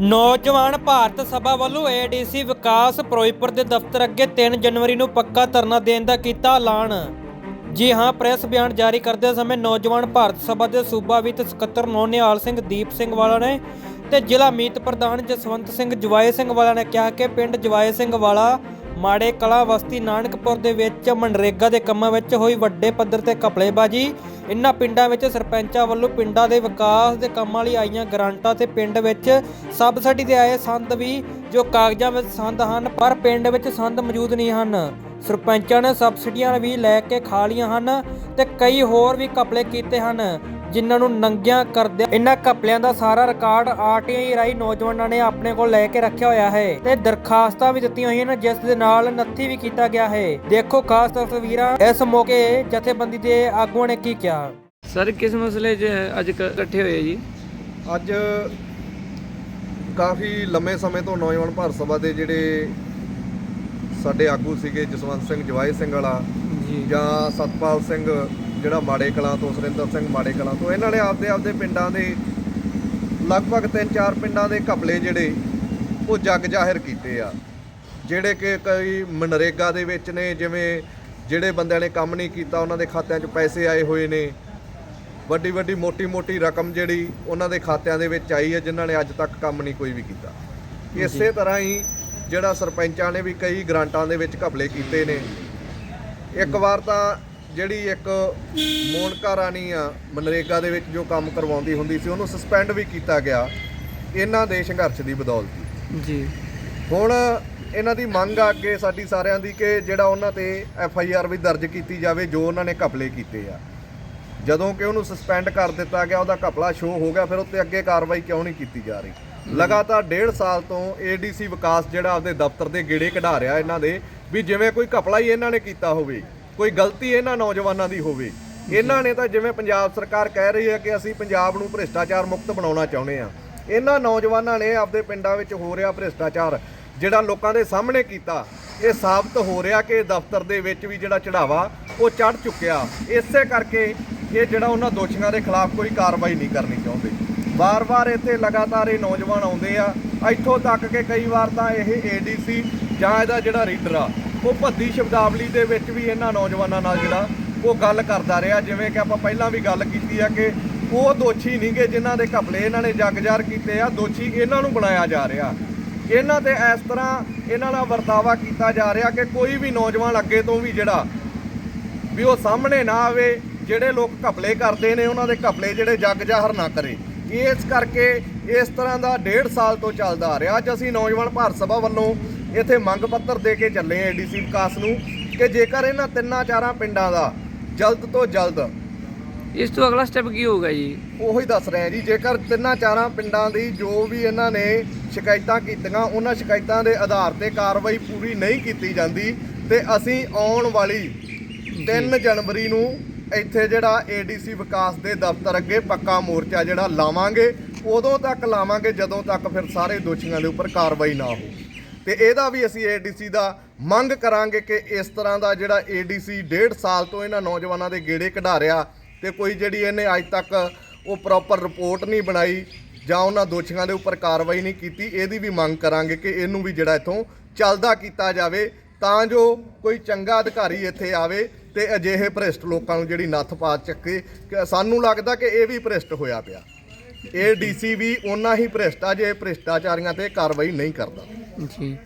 ਨੌਜਵਾਨ ਭਾਰਤ ਸਭਾ ਵੱਲੋਂ ਏਡੀਸੀ ਵਿਕਾਸ ਫਿਰੋਜ਼ਪੁਰ ਦੇ ਦਫ਼ਤਰ ਅੱਗੇ 3 ਜਨਵਰੀ ਨੂੰ ਪੱਕਾ ਧਰਨਾ ਦੇਣ ਦਾ ਕੀਤਾ ਐਲਾਨ। ਜੀ ਹਾਂ, ਪ੍ਰੈਸ ਬਿਆਨ ਜਾਰੀ ਕਰਦੇ ਸਮੇਂ ਨੌਜਵਾਨ ਭਾਰਤ ਸਭਾ ਦੇ ਸੂਬਾ ਵਿੱਤ ਸਕੱਤਰ ਨੌਨਿਹਾਲ ਸਿੰਘ ਦੀਪ ਸਿੰਘ ਵਾਲਾ ਨੇ ਤੇ ਜ਼ਿਲ੍ਹਾ ਮੀਤ ਪ੍ਰਧਾਨ ਜਸਵੰਤ ਸਿੰਘ ਜਵਾਏ ਸਿੰਘ ਵਾਲਾ ਨੇ ਕਿਹਾ ਕਿ ਪਿੰਡ ਜਵਾਏ ਸਿੰਘ ਵਾਲਾ ਮਾੜੇ ਕਲਾ ਵਸਤੀ ਨਾਨਕਪੁਰ ਦੇ ਵਿੱਚ ਮਨਰੇਗਾ ਦੇ ਕੰਮਾਂ ਵਿੱਚ ਹੋਈ ਵੱਡੇ ਪੱਧਰ ਤੇ ਕਪੜੇਬਾਜੀ। ਇਨ੍ਹਾਂ ਪਿੰਡਾਂ ਵਿੱਚ ਸਰਪੰਚਾਂ ਵੱਲੋਂ ਪਿੰਡਾਂ ਦੇ ਵਿਕਾਸ ਦੇ ਕੰਮਾਂ ਲਈ ਆਈਆਂ ਗ੍ਰਾਂਟਾਂ ਤੇ ਪਿੰਡ ਵਿੱਚ ਸਬਸਿਡੀ ਦੇ ਆਏ ਸੰਦ ਵੀ, ਜੋ ਕਾਗਜ਼ਾਂ ਵਿੱਚ ਸੰਦ ਹਨ, ਪਰ ਪਿੰਡ ਵਿੱਚ ਸੰਦ ਮੌਜੂਦ ਨਹੀਂ ਹਨ। ਸਰਪੰਚਾਂ ਨੇ ਸਬਸਿਡੀਆਂ ਵੀ ਲੈ ਕੇ ਖਾ ਲਈਆਂ ਹਨ ਤੇ ਕਈ ਹੋਰ ਵੀ ਕਪਲੇ ਕੀਤੇ ਹਨ। ਜਿਨ੍ਹਾਂ ਨੂੰ ਨੰਗਿਆਂ ਕਰਦੇ ਇਹਨਾਂ ਕਪਲਿਆਂ ਦਾ ਸਾਰਾ ਰਿਕਾਰਡ ਆਰਟੀਆਈ ਰਾਈ ਨੌਜਵਾਨਾਂ ਨੇ ਆਪਣੇ ਕੋਲ ਲੈ ਕੇ ਰੱਖਿਆ ਹੋਇਆ ਹੈ ਤੇ ਦਰਖਾਸਤਾਂ ਵੀ ਦਿੱਤੀਆਂ ਹੋਈਆਂ ਨੇ ਜਿਸ ਦੇ ਨਾਲ ਨੱਥੀ ਵੀ ਕੀਤਾ ਗਿਆ ਹੈ। ਦੇਖੋ ਖਾਸ ਤਸਵੀਰਾਂ ਇਸ ਮੌਕੇ ਜਥੇਬੰਦੀ ਦੇ ਆਗੂਆਂ ਨੇ ਕੀ ਕਿਹਾ। ਸਰ ਕਿਸ ਮਸਲੇ 'ਚ ਅੱਜ ਇਕੱਠੇ ਹੋਏ ਜੀ? ਅੱਜ ਕਾਫੀ ਲੰਮੇ ਸਮੇਂ ਤੋਂ ਨੌਜਵਾਨ ਭਾਰਤ ਸਭਾ ਦੇ ਜਿਹੜੇ ਸਾਡੇ ਆਗੂ ਸੀਗੇ ਜਸਵੰਤ ਸਿੰਘ ਜਵਾਈ ਸਿੰਘ ਵਾਲਾ ਜੀ। ਜਾਂ ਸਤਪਾਲ ਸਿੰਘ ਜਿਹੜਾ ਮਾੜੇ ਕਲਾਂ ਤੋਂ ਸੁਰਿੰਦਰ ਸਿੰਘ ਮਾੜੇ ਕਲਾਂ ਤੋਂ ਇਹਨਾਂ ਨੇ ਆਪਦੇ ਆਪਦੇ ਪਿੰਡਾਂ ਦੇ ਲਗਭਗ 3-4 ਪਿੰਡਾਂ ਦੇ ਘਪਲੇ ਜਿਹੜੇ ਉਹ ਜੱਗ ਜ਼ਾਹਿਰ ਕੀਤੇ ਆ। ਜਿਹੜੇ ਕਿ ਕਈ ਮਨਰੇਗਾ ਦੇ ਵਿੱਚ ਨੇ ਜਿਵੇਂ ਜਿਹੜੇ ਬੰਦਿਆਂ ਨੇ ਕੰਮ ਨਹੀਂ ਕੀਤਾ ਉਹਨਾਂ ਦੇ ਖਾਤਿਆਂ 'ਚ ਪੈਸੇ ਆਏ ਹੋਏ ਨੇ। ਵੱਡੀ ਵੱਡੀ ਮੋਟੀ ਮੋਟੀ ਰਕਮ ਜਿਹੜੀ ਉਹਨਾਂ ਦੇ ਖਾਤਿਆਂ ਦੇ ਵਿੱਚ ਆਈ ਹੈ ਜਿਨ੍ਹਾਂ ਨੇ ਅੱਜ ਤੱਕ ਕੰਮ ਨਹੀਂ ਕੋਈ ਵੀ ਕੀਤਾ। ਇਸੇ ਤਰ੍ਹਾਂ ਹੀ ਜਿਹੜਾ ਸਰਪੰਚਾਂ ਨੇ ਵੀ ਕਈ ਗ੍ਰਾਂਟਾਂ ਦੇ ਵਿੱਚ ਘਪਲੇ ਕੀਤੇ ਨੇ। ਇੱਕ ਵਾਰ ਤਾਂ ਜਿਹੜੀ ਇੱਕ ਮੋਨਕਾ ਰਾਣੀ ਆ ਮਨਰੇਗਾ ਦੇ ਵਿੱਚ ਜੋ ਕੰਮ ਕਰਵਾਉਂਦੀ ਹੁੰਦੀ ਸੀ ਉਹਨੂੰ ਸਸਪੈਂਡ ਵੀ ਕੀਤਾ ਗਿਆ ਇਹਨਾਂ ਦੇ ਸੰਘਰਸ਼ ਦੀ ਬਦੌਲਤ ਜੀ। ਹੁਣ ਇਹਨਾਂ ਦੀ ਮੰਗ ਆ ਅੱਗੇ ਸਾਡੀ ਸਾਰਿਆਂ ਦੀ ਕਿ ਜਿਹੜਾ ਉਹਨਾਂ ਤੇ ਐਫ ਆਈ ਆਰ ਵੀ ਦਰਜ ਕੀਤੀ ਜਾਵੇ ਜੋ ਉਹਨਾਂ ਨੇ ਘਪਲੇ ਕੀਤੇ ਆ। ਜਦੋਂ ਕਿ ਉਹਨੂੰ ਸਸਪੈਂਡ ਕਰ ਦਿੱਤਾ ਗਿਆ ਉਹਦਾ ਘਪਲਾ ਸ਼ੋਅ ਹੋ ਗਿਆ ਫਿਰ ਉੱਤੇ ਅੱਗੇ ਕਾਰਵਾਈ ਕਿਉਂ ਨਹੀਂ ਕੀਤੀ ਜਾ ਰਹੀ? ਲਗਾਤਾਰ ਡੇਢ ਸਾਲ ਤੋਂ ਏਡੀਸੀ ਵਿਕਾਸ ਜਿਹੜਾ ਆਪਦੇ ਦਫ਼ਤਰ ਦੇ ਗੇੜੇ ਕਢਾ ਰਿਹਾ ਇਹਨਾਂ ਦੇ ਵੀ ਜਿਵੇਂ ਕੋਈ ਘਪਲਾ ਹੀ ਇਹਨਾਂ ਨੇ ਕੀਤਾ ਹੋਵੇ ਕੋਈ ਗਲਤੀ ਇਹਨਾਂ ਨੌਜਵਾਨਾਂ ਦੀ ਹੋਵੇ। ਇਹਨਾਂ ਨੇ ਤਾਂ ਜਿਵੇਂ ਪੰਜਾਬ ਸਰਕਾਰ ਕਹਿ ਰਹੀ ਹੈ ਕਿ ਅਸੀਂ ਪੰਜਾਬ ਨੂੰ ਭ੍ਰਿਸ਼ਟਾਚਾਰ ਮੁਕਤ ਬਣਾਉਣਾ ਚਾਹੁੰਦੇ ਆ ਇਹਨਾਂ ਨੌਜਵਾਨਾਂ ਨੇ ਆਪਦੇ ਪਿੰਡਾਂ ਵਿੱਚ ਹੋ ਰਿਹਾ ਭ੍ਰਿਸ਼ਟਾਚਾਰ, ਜਿਹੜਾ ਲੋਕਾਂ ਦੇ ਸਾਹਮਣੇ ਕੀਤਾ, ਇਹ ਸਾਬਤ ਹੋ ਰਿਹਾ ਕਿ ਦਫ਼ਤਰ ਦੇ ਵਿੱਚ ਵੀ ਜਿਹੜਾ ਚੜਾਵਾ ਉਹ ਚੜ ਚੁੱਕਿਆ। ਇਸੇ ਕਰਕੇ ਇਹ ਜਿਹੜਾ ਉਹਨਾਂ ਦੋਸ਼ੀਆਂ ਦੇ ਖਿਲਾਫ ਕੋਈ ਕਾਰਵਾਈ ਨਹੀਂ ਕਰਨੀ ਚਾਹੁੰਦੇ। ਵਾਰ-ਵਾਰ ਇੱਥੇ ਲਗਾਤਾਰ ਇਹ ਨੌਜਵਾਨ ਆਉਂਦੇ ਆ। ਇੱਥੋਂ ਤੱਕ ਕਿ ਕਈ ਵਾਰ ਤਾਂ ਇਹ ਏਡੀਸੀ ਜਾਂ ਇਹਦਾ ਜਿਹੜਾ ਰੀਡਰ ਆ ਉਹ ਭੱਦੀ ਸ਼ਬਦਾਵਲੀ ਦੇ ਵਿੱਚ ਵੀ ਇਹਨਾਂ ਨੌਜਵਾਨਾਂ ਨਾਲ ਜਿਹੜਾ ਉਹ ਗੱਲ ਕਰਦਾ ਰਿਹਾ। ਜਿਵੇਂ ਕਿ ਆਪਾਂ ਪਹਿਲਾਂ ਵੀ ਗੱਲ ਕੀਤੀ ਆ ਕਿ ਉਹ ਦੋਸ਼ੀ ਨਹੀਂਗੇ ਜਿਨ੍ਹਾਂ ਦੇ ਘਪਲੇ ਇਹਨਾਂ ਨੇ ਜਗਜਾਰ ਕੀਤੇ ਆ, ਦੋਸ਼ੀ ਇਹਨਾਂ ਨੂੰ ਬਣਾਇਆ ਜਾ ਰਿਹਾ। ਇਹਨਾਂ ਤੇ ਇਸ ਤਰ੍ਹਾਂ ਇਹਨਾਂ ਨਾਲ ਵਰਤਾਵਾ ਕੀਤਾ ਜਾ ਰਿਹਾ ਕਿ ਕੋਈ ਵੀ ਨੌਜਵਾਨ ਅੱਗੇ ਤੋਂ ਵੀ ਜਿਹੜਾ ਵੀ ਉਹ ਸਾਹਮਣੇ ਨਾ ਆਵੇ, ਜਿਹੜੇ ਲੋਕ ਘਪਲੇ ਕਰਦੇ ਨੇ, ਉਹਨਾਂ ਦੇ ਘਪਲੇ ਜਿਹੜੇ ਜੱਗ ਜ਼ਾਹਰ ਨਾ ਕਰੇ। ਇਸ ਕਰਕੇ ਇਸ ਤਰ੍ਹਾਂ ਦਾ ਡੇਢ ਸਾਲ ਤੋਂ ਚੱਲਦਾ ਆ ਰਿਹਾ। ਅੱਜ ਅਸੀਂ ਨੌਜਵਾਨ ਭਾਰਤ ਸਭਾ ਵੱਲੋਂ ਇੱਥੇ ਮੰਗ ਪੱਤਰ ਦੇ ਕੇ ਚੱਲੇ ਆ ਏਡੀਸੀ ਵਿਕਾਸ ਨੂੰ ਕਿ ਜੇਕਰ ਇਹਨਾਂ ਤਿੰਨਾਂ ਚਾਰਾਂ ਪਿੰਡਾਂ ਦਾ ਜਲਦ ਤੋਂ ਜਲਦ ਇਸ ਤੋਂ ਅਗਲਾ ਸਟੈਪ ਕੀ ਹੋਊਗਾ ਜੀ? ਉਹੀ ਦੱਸ ਰਹੇ ਆ ਜੀ ਜੇਕਰ ਤਿੰਨਾਂ ਚਾਰਾਂ ਪਿੰਡਾਂ ਦੀ ਜੋ ਵੀ ਇਹਨਾਂ ਨੇ ਸ਼ਿਕਾਇਤਾਂ ਕੀਤੀਆਂ ਉਹਨਾਂ ਸ਼ਿਕਾਇਤਾਂ ਦੇ ਆਧਾਰ ਤੇ ਕਾਰਵਾਈ ਪੂਰੀ ਨਹੀਂ ਕੀਤੀ ਜਾਂਦੀ ਤੇ ਅਸੀਂ ਆਉਣ ਵਾਲੀ 3 ਜਨਵਰੀ ਨੂੰ ਇੱਥੇ ਜਿਹੜਾ ਏਡੀਸੀ ਵਿਕਾਸ ਦੇ ਦਫ਼ਤਰ ਅੱਗੇ ਪੱਕਾ ਮੋਰਚਾ ਜਿਹੜਾ ਲਾਵਾਂਗੇ ਉਦੋਂ ਤੱਕ ਲਾਵਾਂਗੇ ਜਦੋਂ ਤੱਕ ਫਿਰ ਸਾਰੇ ਦੋਸ਼ੀਆਂ ਦੇ ਉੱਪਰ ਕਾਰਵਾਈ ਨਾ ਹੋ ਤੇ ਇਹਦਾ ਵੀ ਅਸੀਂ ਏਡੀਸੀ ਦਾ ਮੰਗ ਕਰਾਂਗੇ ਕਿ ਇਸ ਤਰ੍ਹਾਂ ਦਾ ਜਿਹੜਾ ਏਡੀਸੀ ਡੇਢ ਸਾਲ ਤੋਂ ਇਹਨਾਂ ਨੌਜਵਾਨਾਂ ਦੇ ਗੇੜੇ ਕਢਾ ਰਿਹਾ ਤੇ ਕੋਈ ਜਿਹੜੀ ਇਹਨੇ ਅੱਜ ਤੱਕ ਉਹ ਪ੍ਰੋਪਰ ਰਿਪੋਰਟ ਨਹੀਂ ਬਣਾਈ ਜਾਂ ਉਹਨਾਂ ਦੋਸ਼ੀਆਂ ਦੇ ਉੱਪਰ ਕਾਰਵਾਈ ਨਹੀਂ ਕੀਤੀ, ਇਹਦੀ ਵੀ ਮੰਗ ਕਰਾਂਗੇ ਕਿ ਇਹਨੂੰ ਵੀ ਜਿਹੜਾ ਇੱਥੋਂ ਚੱਲਦਾ ਕੀਤਾ ਜਾਵੇ ਤਾਂ ਜੋ ਕੋਈ ਚੰਗਾ ਅਧਿਕਾਰੀ ਇੱਥੇ ਆਵੇ ਤੇ ਅਜਿਹੇ ਭ੍ਰਿਸ਼ਟ ਲੋਕਾਂ ਨੂੰ ਜਿਹੜੀ ਨੱਥ ਪਾ ਚੱਕੇ। ਕਿ ਸਾਨੂੰ ਲੱਗਦਾ ਕਿ ਇਹ ਵੀ ਭ੍ਰਿਸ਼ਟ ਹੋਇਆ ਪਿਆ। ਇਹ ਡੀਸੀ ਵੀ ਉਹਨਾਂ ਹੀ ਭ੍ਰਿਸ਼ਟਾ ਜੇ ਭ੍ਰਿਸ਼ਟਾਚਾਰੀਆਂ ਤੇ ਕਾਰਵਾਈ ਨਹੀਂ ਕਰਦਾ। ਜੀ।